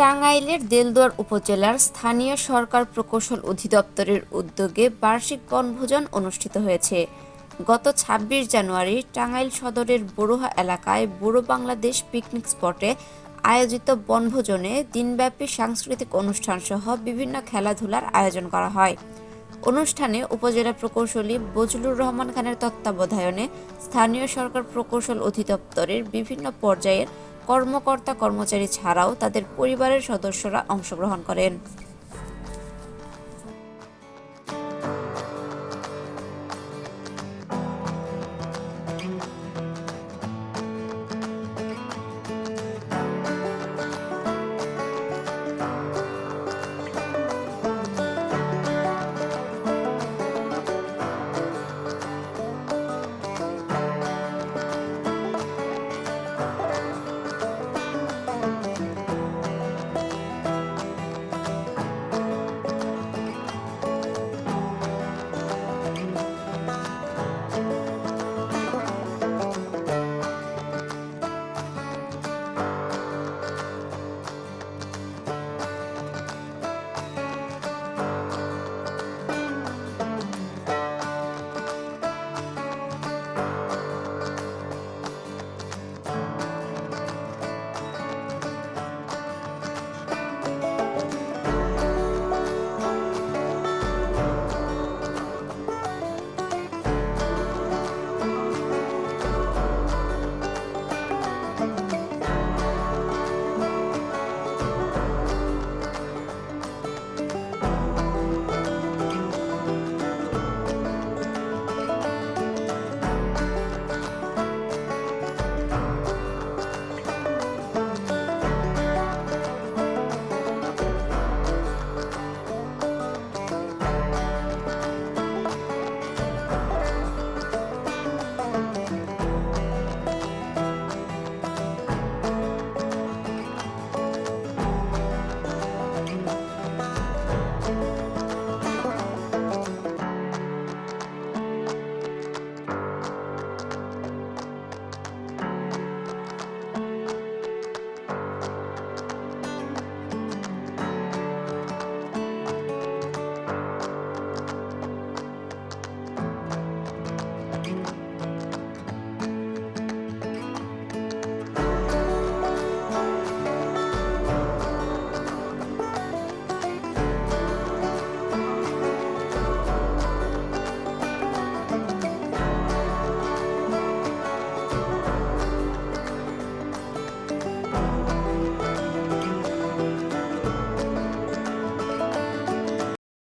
টাঙ্গাইলের দেলদুয়ার উপজেলার স্থানীয় সরকার প্রকৌশল অধিদপ্তরের উদ্যোগে বার্ষিক বনভোজন অনুষ্ঠিত হয়েছে। গত ২৬ জানুয়ারি টাঙ্গাইল সদরের বড়ুহা এলাকায় বুড়ো বাংলাদেশ পিকনিক স্পটে আয়োজিত বনভোজনে দিনব্যাপী সাংস্কৃতিক অনুষ্ঠান সহ বিভিন্ন খেলাধুলার আয়োজন করা হয়। অনুষ্ঠানে উপজেলা প্রকৌশলী বজলুর রহমান খানের তত্ত্বাবধায়নে স্থানীয় সরকার প্রকৌশল অধিদপ্তরের বিভিন্ন পর্যায়ের কর্মকর্তা কর্মচারী ছাড়াও তাদের পরিবারের সদস্যরা অংশগ্রহণ করেন।